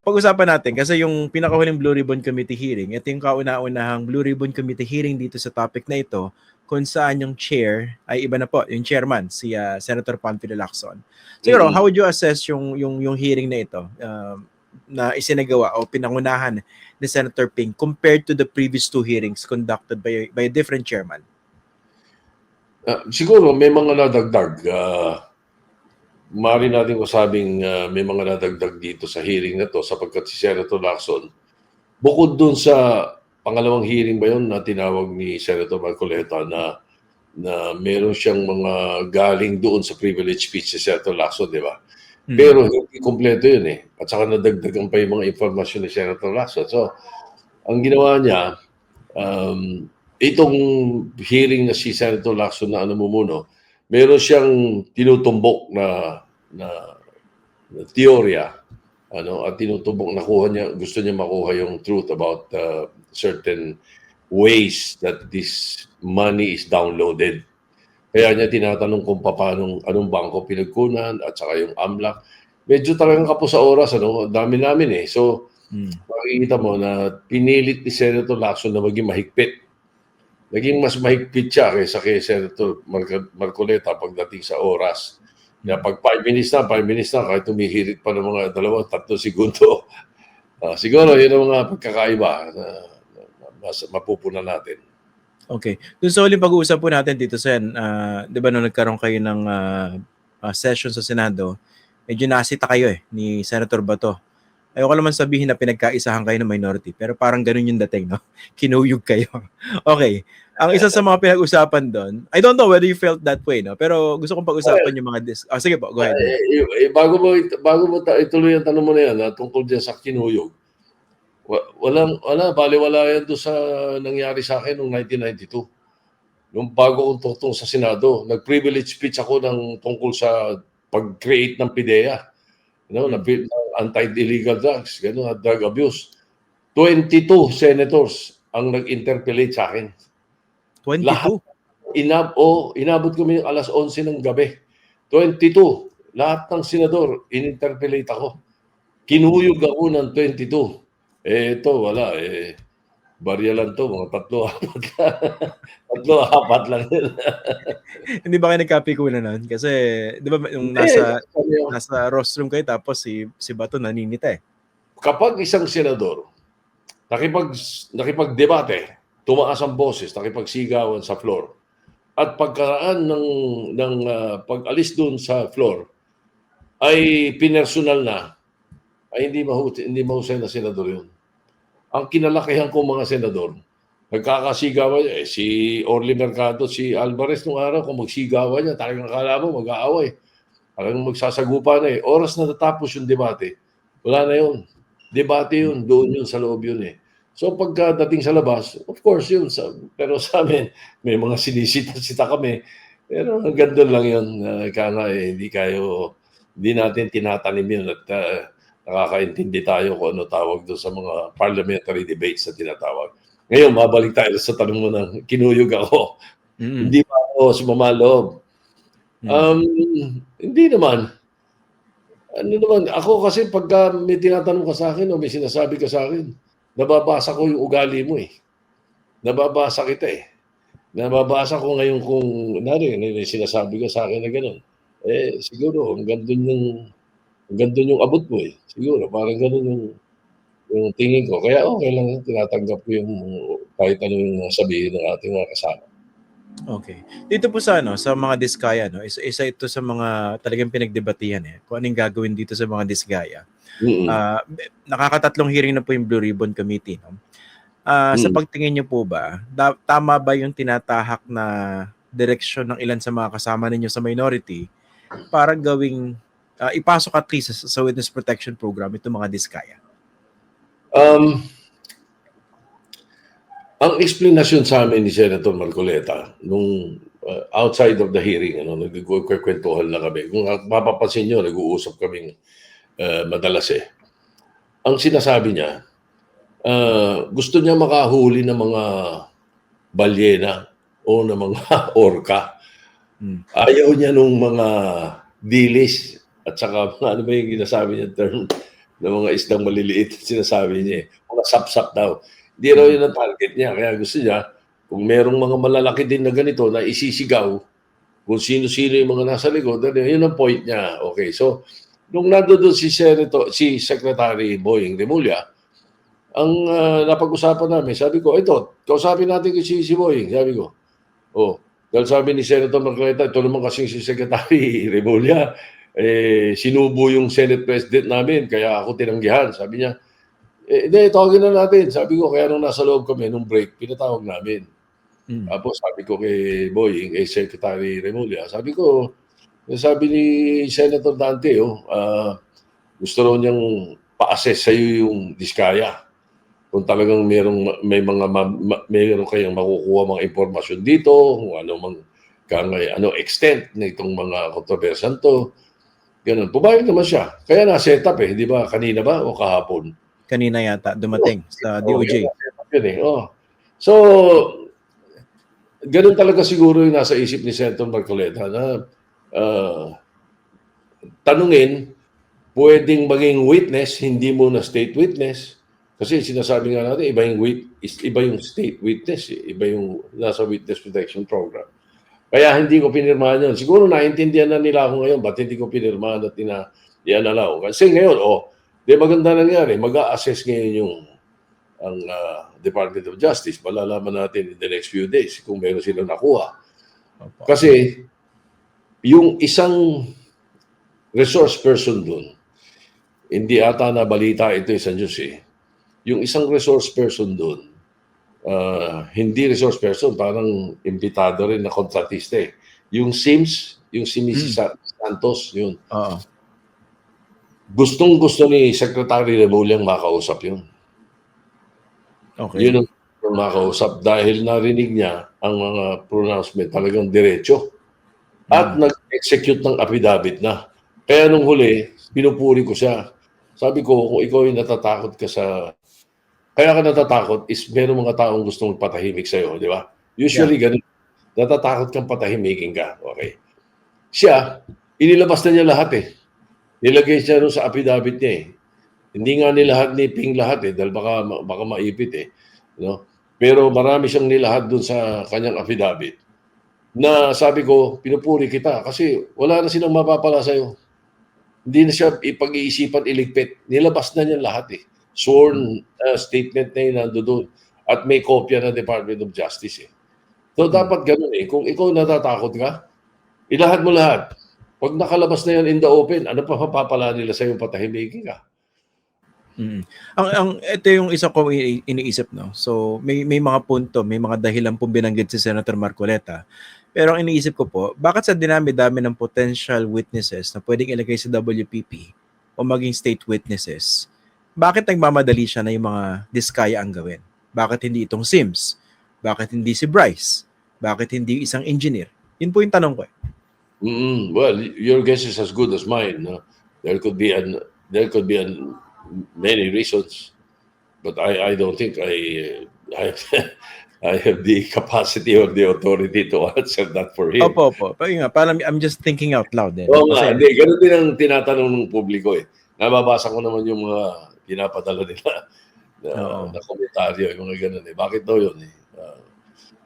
pag-usapan natin kasi yung pinakahuling Blue Ribbon Committee hearing, ito yung kauna-unahang Blue Ribbon Committee hearing dito sa topic na ito kung saan yung chair ay iba na po, yung chairman si ah, Senator Panfilo Lacson. Siguro, Mhm. how would you assess yung yung yung hearing na ito um, na isinagawa o pinangunahan ni Senator Ping compared to the previous two hearings conducted by by a different chairman? Ah, siguro may mga nadagdag. Uh, Mari natin ko sabing ah, may mga nadagdag dito sa hearing na to sapagkat si Senator Lacson, bukod dun sa pangalawang hearing ba yun na tinawag ni Senator Marcoleta na na meron siyang mga galing doon sa privilege speech si Senator Lacson, di ba? Hmm. Pero hindi kompleto yun eh. At saka nadagdagan pa yung mga informasyon ni Senator Lacson. So, ang ginawa niya, um, itong hearing na si Senator Lacson na ano mumuno, meron siyang tinutumbok na na, na teorya ano at tinutumbok nakuha niya gusto niya makuha yung truth about uh, certain ways that this money is downloaded kaya niya tinatanong kung paano anong bangko pinagkunan at saka yung AMLAC medyo talagang kapos sa oras ano dami namin eh so Hmm. makikita mo na pinilit ni Senator Lacson na maging mahigpit. Naging mas mahigpit siya kaysa kay Senator Mar- Marcoleta pagdating sa oras. Na pag 5 minutes na, 5 minutes na, kahit tumihirit pa ng mga dalawa, tatlo segundo. Ah, siguro, yun ang mga pagkakaiba na, na, na mas mapupunan natin. Okay. Doon sa huling pag-uusap po natin dito, Sen, ah, di ba nung nagkaroon kayo ng ah, ah, session sa Senado, medyo nasita kayo eh, ni Senator Bato. Ayoko naman sabihin na pinagkaisahan kayo ng minority, pero parang ganun yung dating, no? Kinuyog kayo. okay. Ang isa sa mga pinag-usapan doon, I don't know whether you felt that way, no? Pero gusto kong pag-usapan yung mga dis... Ah, sige po, go ahead. Eh, eh, bago mo bago mo ta- ituloy ang tanong mo na yan na tungkol diyan sa kinuyog. Wa- Walang wala baliwala yan do sa nangyari sa akin noong 1992. Nung bago kong tutong sa Senado, nag-privilege speech ako ng tungkol sa pag-create ng PIDEA. You know, na, Hmm. na anti-illegal drugs, gano'n, at drug abuse. 22 senators ang nag-interpellate sa akin. 22. lahat. Inab o inabot kami alas 11 ng gabi. 22. Lahat ng senador, in-interpellate ako. Kinuyog ako ng 22. Eh, ito, wala. Eh, barya lang to, mga tatlo, apat lang. tatlo, apat lang. Hindi ba kayo nagkapikunan nun? Kasi, di ba, yung nasa, nasa rostrum kayo, tapos si, si Bato naninita eh. kapag isang senador nakipag nakipagdebate, tumaas ang boses, nakipagsigawan sa floor. At pagkaraan ng ng ah, pag-alis doon sa floor ay pinersonal na ay hindi mahusay, hindi mahusay na senador yun. Ang kinalakihan kong mga senador, nagkakasigawan eh, si Orly Mercado, si Alvarez nung araw, kung magsigawan niya, talagang akala mo mag-aaway. Talagang magsasagupa na eh. Oras na natapos yung debate, wala na yun. Debate yun, doon yun sa loob yun eh. So pagkadating sa labas, of course yun. Sa, pero sa amin, may mga sinisita-sita kami. Pero ang ganda lang yun. Uh, kaya eh, hindi kayo, hindi natin tinatanim yun at uh, nakakaintindi tayo kung ano tawag doon sa mga parliamentary debates na tinatawag. Ngayon, mabalik tayo sa tanong mo ng kinuyog ako. Mm. Hindi ba ako sumama loob? Mm. Um, hindi naman. Ano naman, ako kasi pagka may tinatanong ka sa akin o may sinasabi ka sa akin, nababasa ko yung ugali mo eh. Nababasa kita eh. Nababasa ko ngayon kung, nari, sinasabi ka sa akin na gano'n. Eh, siguro, ang ganda yung, ang ganda yung abot mo eh. Siguro, parang gano'n yung, yung tingin ko. Kaya okay lang, tinatanggap ko yung kahit ano yung sabihin ng ating mga kasama. Okay. Dito po sa ano, sa mga diskaya no, isa, isa ito sa mga talagang pinagdebatihan eh. Kung anong gagawin dito sa mga diskaya. Mm-mm. Ah, nakakatatlong hearing na po yung Blue Ribbon Committee, no. Ah, sa Mm. pagtingin niyo po ba, da- tama ba yung tinatahak na direksyon ng ilan sa mga kasama ninyo sa minority para gawing ah, ipasok at least sa, sa witness protection program itong mga diskaya? Um, ang explanation sa amin ni Senator Marcoleta nung uh, outside of the hearing, ano, nagkukwentuhan na kami. Kung mapapansin nyo, nag-uusap kaming uh, madalas eh. Ang sinasabi niya, uh, gusto niya makahuli ng mga balyena o ng mga orka. Hmm. Ayaw niya nung mga dilis at saka ano ba yung ginasabi niya term ng mga isdang maliliit sinasabi niya eh. Mga sapsap daw. Hindi raw yun ang target niya. Kaya gusto niya, kung merong mga malalaki din na ganito na isisigaw, kung sino-sino yung mga nasa likod, ano, yun ang point niya. Okay, so, nung nandoon si Senator, si Secretary Boying Remulla, ang ah, napag-usapan namin, sabi ko, ito, kausapin natin si, si Boying, sabi ko. Oh, dahil sabi ni Senator Marcoleta, ito naman kasing si Secretary Remulla, eh, sinubo yung Senate President namin, kaya ako tinanggihan. Sabi niya, eh, hindi, tawagin na natin. Sabi ko, kaya nung nasa loob kami, nung break, pinatawag namin. Mm. Tapos sabi ko kay Boying, eh, Secretary Remulla, sabi ko, sabi ni Senator Dante, oh, ah, gusto raw niyang pa-assess sa'yo yung diskaya. Kung talagang merong, may mga, ma, ma- meron kayong makukuha mga impormasyon dito, kung ano mang kangay, ano extent na itong mga kontrobersyan to. Ganun. Pumayag naman siya. Kaya na-set up eh, di ba? Kanina ba o kahapon? Kanina yata dumating sa DOJ. Yun eh. Oh. So, ganun talaga siguro yung nasa isip ni Senator Marcoleta na ah, tanungin, pwedeng maging witness, hindi mo na state witness. Kasi sinasabi nga natin, iba yung, wit, iba yung state witness, eh. iba yung nasa witness protection program. Kaya hindi ko pinirmahan yun. Siguro naintindihan na nila ako ngayon, ba't hindi ko pinirmahan at ina, ianalaw. Kasi ngayon, oh, di maganda nangyari, mag-a-assess ngayon yung ang ah, Department of Justice. Malalaman natin in the next few days kung meron silang nakuha. Kasi yung isang resource person doon, hindi ata na balita ito sa Diyos eh. Yung isang resource person doon, ah, hindi resource person, parang imbitado rin na kontratista eh. Yung Sims, yung si Mrs. Sa- Santos, yun. Oo. Gustong gusto ni Secretary Remulyang makausap yun. Okay. Yun ang makausap dahil narinig niya ang mga pronouncement talagang diretso. At nag-execute ng affidavit na. Kaya nung huli, pinupuri ko siya. Sabi ko, kung ikaw ay natatakot ka sa... Kaya ka natatakot is meron mga taong gustong patahimik sa'yo, di ba? Usually, ganun. Natatakot kang patahimikin ka. Okay. Siya, inilabas na niya lahat eh. Nilagay siya sa affidavit niya eh. Hindi nga nilahat ni Ping lahat eh, dahil baka, baka maipit eh. No? Pero marami siyang nilahat doon sa kanyang affidavit na sabi ko, pinupuri kita kasi wala na silang mapapala sa'yo. Hindi na siya ipag-iisipan iligpit. Nilabas na niya lahat eh. Sworn uh, statement na yun nando doon. At may kopya ng Department of Justice eh. So dapat ganun eh. Kung ikaw natatakot ka, ilahat mo lahat. Pag nakalabas na yan in the open, ano pa mapapala nila sa'yo patahimikin ka? Mm. Ang ang ito yung isa ko ini- iniisip no. So may may mga punto, may mga dahilan po binanggit si Senator Marcoleta. Pero ang iniisip ko po, bakit sa dinami-dami ng potential witnesses na pwedeng ilagay sa WPP o maging state witnesses, bakit nagmamadali siya na yung mga diskaya ang gawin? Bakit hindi itong Sims? Bakit hindi si Bryce? Bakit hindi isang engineer? Yun po yung tanong ko. eh. Mm, well, your guess is as good as mine. No? There could be an there could be an, many reasons, but I I don't think I I I have the capacity or the authority to answer that for him. Opo, opo. Pero nga, parang I'm just thinking out loud. Eh. Oo nga, hindi. Ganun din ang tinatanong ng publiko eh. Nababasa ko naman yung mga pinapadala nila na, Oo. na komentaryo, yung mga ganun eh. Bakit daw yun eh? Ah,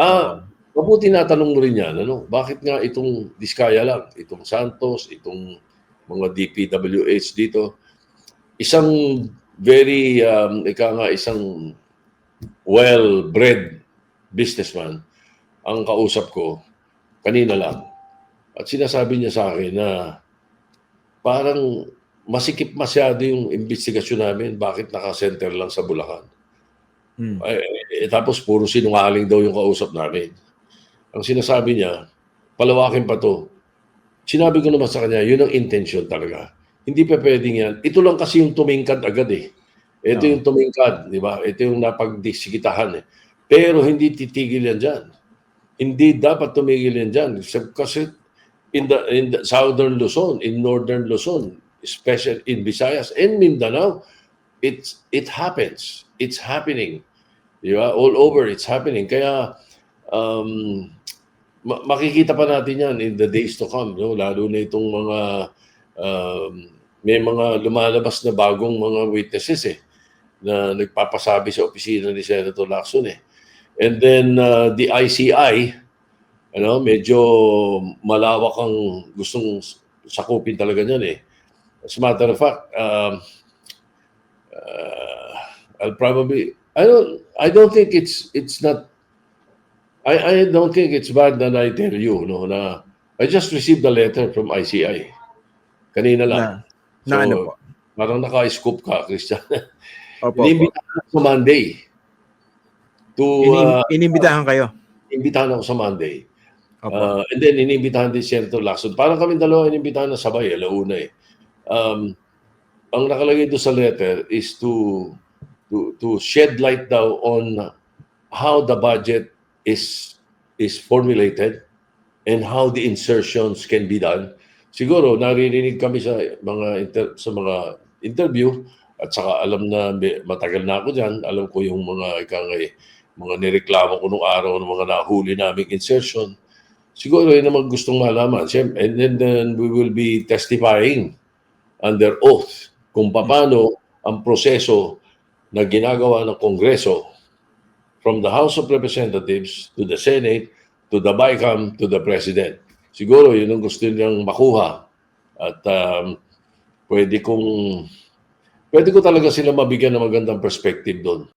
ah, mabuti natanong mo rin yan, ano? Bakit nga itong Diskaya lang, itong Santos, itong mga DPWH dito, isang very, um, ika nga, isang well-bred businessman ang kausap ko kanina lang. At sinasabi niya sa akin na parang masikip masyado yung investigasyon namin bakit naka-center lang sa Bulacan. Hmm. Ay, eh, tapos puro sinungaling daw yung kausap namin. Ang sinasabi niya, palawakin pa to. Sinabi ko naman sa kanya, yun ang intention talaga. Hindi pa pwedeng yan. Ito lang kasi yung tumingkad agad eh. Ito Oo. yung tumingkad, di ba? Ito yung napagdisikitahan eh. Pero hindi titigil yan dyan. Hindi dapat tumigil yan dyan. Kasi in the, in the southern Luzon, in northern Luzon, especially in Visayas and Mindanao, it's it happens. It's happening. Di ba? All over, it's happening. Kaya, um, ma- makikita pa natin yan in the days to come. No? Lalo na itong mga um, may mga lumalabas na bagong mga witnesses eh na nagpapasabi sa opisina ni Senator Lacson eh. And then uh, the ICI, ano, medyo malawak ang gustong sakupin talaga niyan eh. As a matter of fact, um, uh, I'll probably I don't I don't think it's it's not I I don't think it's bad that I tell you no na I just received a letter from ICI kanina lang. Na, na ano po? Parang naka-scoop ka, Christian. Opo, opo. Inimbitahan ako sa Monday. To, uh, inimbitahan kayo. imbitahan ako sa Monday. Opo. Uh, and then, inimbitahan din si Senator Lacson. Parang kami dalawa inimbitahan na sabay, eh, launa eh. Um, ang nakalagay doon sa letter is to, to, to shed light daw on how the budget is, is formulated and how the insertions can be done. Siguro, naririnig kami sa mga, inter, sa mga interview at saka alam na matagal na ako dyan. Alam ko yung mga ikang eh, mga nireklamo ko nung araw ng mga nahuli naming insertion. Siguro yun naman gustong malaman. And then, then we will be testifying under oath kung paano ang proseso na ginagawa ng Kongreso from the House of Representatives to the Senate to the BICAM to the President. Siguro yun ang gusto niyang makuha at um, pwede kong pwede ko talaga sila mabigyan ng magandang perspective doon.